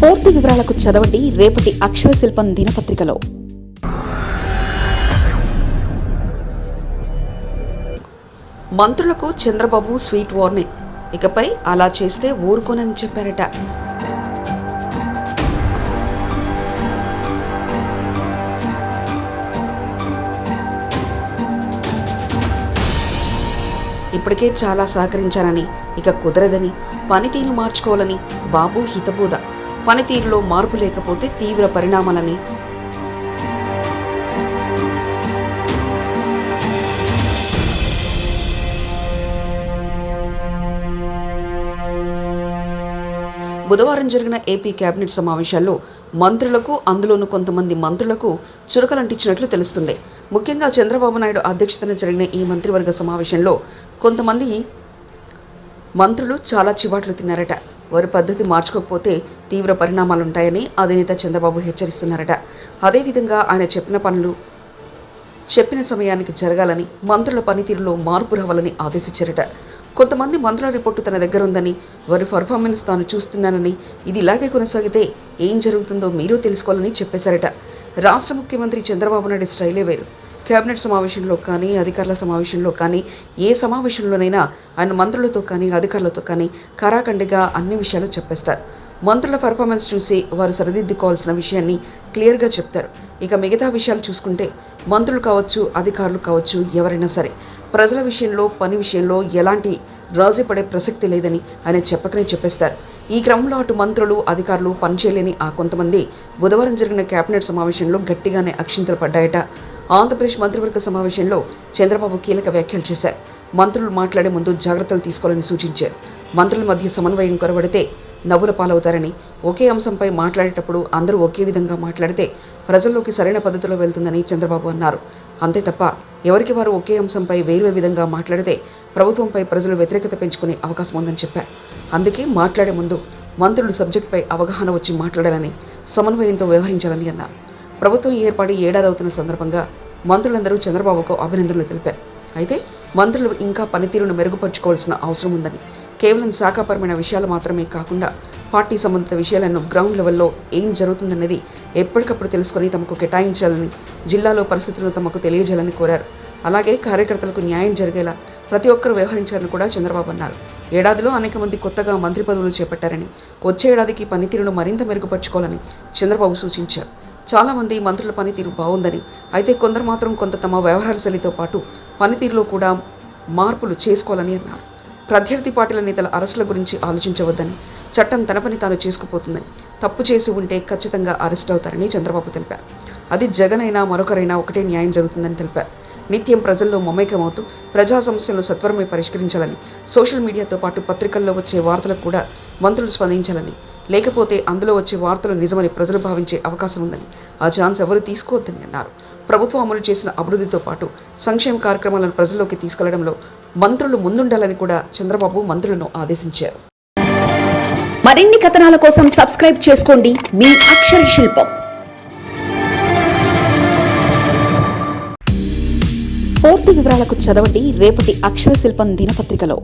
పూర్తి వివరాలకు చదవండి రేపటి అక్షర శిల్పం దినపత్రికలో. మంత్రులకు చంద్రబాబు స్వీట్ వార్నింగ్. ఇకపై అలా చేస్తే ఊరుకోనని చెప్పారట. ఇప్పటికే చాలా సహకరించానని ఇక కుదరదని పనితీరు మార్చుకోవాలని బాబు హితబోధ. పనితీరులో మార్పు లేకపోతే తీవ్ర పరిణామాలని బుధవారం జరిగిన ఏపీ కేబినెట్ సమావేశాల్లో మంత్రులకు అందులోనూ కొంతమంది మంత్రులకు చురకలంటించినట్లు తెలుస్తుంది. ముఖ్యంగా చంద్రబాబు నాయుడు అధ్యక్షతన జరిగిన ఈ మంత్రివర్గ సమావేశంలో కొంతమంది మంత్రులు చాలా చివాట్లు తిన్నారట. వారి పద్ధతి మార్చుకోకపోతే తీవ్ర పరిణామాలుంటాయని అధినేత చంద్రబాబు హెచ్చరిస్తున్నారట. అదేవిధంగా ఆయన చెప్పిన పనులు చెప్పిన సమయానికి జరగాలని మంత్రుల పనితీరులో మార్పు రావాలని ఆదేశించారట. కొంతమంది మంత్రుల రిపోర్టు తన దగ్గర ఉందని వారి పర్ఫార్మెన్స్ తాను చూస్తున్నానని ఇది ఇలాగే కొనసాగితే ఏం జరుగుతుందో మీరు తెలుసుకోవాలని చెప్పేశారట. రాష్ట్ర ముఖ్యమంత్రి చంద్రబాబు నాయుడు స్టైలే వేరు. కేబినెట్ సమావేశంలో కానీ అధికారుల సమావేశంలో కానీ ఏ సమావేశంలోనైనా ఆయన మంత్రులతో కానీ అధికారులతో కానీ కరాఖండిగా అన్ని విషయాలు చెప్పేస్తారు. మంత్రుల పర్ఫార్మెన్స్ చూసి వారు సరిదిద్దుకోవాల్సిన విషయాన్ని క్లియర్గా చెప్తారు. ఇక మిగతా విషయాలు చూసుకుంటే మంత్రులు కావచ్చు అధికారులు కావచ్చు ఎవరైనా సరే ప్రజల విషయంలో పని విషయంలో ఎలాంటి రాజీ పడే ప్రసక్తి లేదని ఆయన చెప్పకనే చెప్పేస్తారు. ఈ క్రమంలో అటు మంత్రులు అధికారులు పనిచేయలేని ఆ కొంతమంది బుధవారం జరిగిన కేబినెట్ సమావేశంలో గట్టిగానే అక్షింతలు పడ్డాయట. ఆంధ్రప్రదేశ్ మంత్రివర్గ సమావేశంలో చంద్రబాబు కీలక వ్యాఖ్యలు చేశారు. మంత్రులు మాట్లాడే ముందు జాగ్రత్తలు తీసుకోవాలని సూచించారు. మంత్రుల మధ్య సమన్వయం కొరబడితే నవ్వుల పాలవుతారని ఒకే అంశంపై మాట్లాడేటప్పుడు అందరూ ఒకే విధంగా మాట్లాడితే ప్రజల్లోకి సరైన పద్ధతిలో వెళ్తుందని చంద్రబాబు అన్నారు. అంతే తప్ప ఎవరికి వారు ఒకే అంశంపై వేరే విధంగా మాట్లాడితే ప్రభుత్వంపై ప్రజలు వ్యతిరేకత పెంచుకునే అవకాశం ఉందని చెప్పారు. అందుకే మాట్లాడే ముందు మంత్రులు సబ్జెక్టుపై అవగాహన వచ్చి మాట్లాడాలని సమన్వయంతో వ్యవహరించాలని అన్నారు. ప్రభుత్వం ఏర్పాటు ఏడాది అవుతున్న సందర్భంగా మంత్రులందరూ చంద్రబాబుకు అభినందనలు తెలిపారు. అయితే మంత్రులు ఇంకా పనితీరును మెరుగుపరుచుకోవాల్సిన అవసరం ఉందని కేవలం శాఖాపరమైన విషయాలు మాత్రమే కాకుండా పార్టీ సంబంధిత విషయాలను గ్రౌండ్ లెవెల్లో ఏం జరుగుతుందన్నది ఎప్పటికప్పుడు తెలుసుకొని తమకు కేటాయించాలని జిల్లాలో పరిస్థితులను తమకు తెలియజేయాలని కోరారు. అలాగే కార్యకర్తలకు న్యాయం జరిగేలా ప్రతి ఒక్కరూ వ్యవహరించాలని కూడా చంద్రబాబు అన్నారు. ఏడాదిలో అనేక మంది కొత్తగా మంత్రి పదవులు చేపట్టారని వచ్చే ఏడాదికి పనితీరును మరింత మెరుగుపరుచుకోవాలని చంద్రబాబు సూచించారు. చాలామంది మంత్రుల పనితీరు బాగుందని. అయితే కొందరు మాత్రం కొంత తమ వ్యవహార శైలితో పాటు పనితీరులో కూడా మార్పులు చేసుకోవాలని అన్నారు. ప్రత్యర్థి పార్టీల నేతల అరెస్టుల గురించి ఆలోచించవద్దని చట్టం తన పని తాను చేసుకుపోతుందని తప్పు చేసి ఉంటే ఖచ్చితంగా అరెస్ట్ అవుతారని చంద్రబాబు తెలిపారు. అది జగన్ అయినా మరొకరైనా ఒకటే న్యాయం జరుగుతుందని తెలిపారు. నిత్యం ప్రజల్లో మమేకమవుతూ ప్రజా సమస్యలను సత్వరమే పరిష్కరించాలని సోషల్ మీడియాతో పాటు పత్రికల్లో వచ్చే వార్తలకు కూడా మంత్రులు స్పందించాలని లేకపోతే అందులో వచ్చే వార్తలు నిజమని ప్రజలు భావించే అవకాశం ఉందని ఆ ఛాన్స్ ఎవరు తీసుకోవద్దని అన్నారు. ప్రభుత్వం అమలు చేసిన అభివృద్ధితో పాటు సంక్షేమ కార్యక్రమాలను ప్రజల్లోకి తీసుకెళ్ళడంలో మంత్రులు ముందుండాలని కూడా చంద్రబాబు మంత్రులను ఆదేశించారు. మరిన్ని కథనాల కోసం సబ్స్క్రైబ్ చేసుకోండి. మీ అక్షర శిల్పం. పూర్తి వివరాలకు చదవండి. రేపటి అక్షర శిల్పం దినపత్రికలో.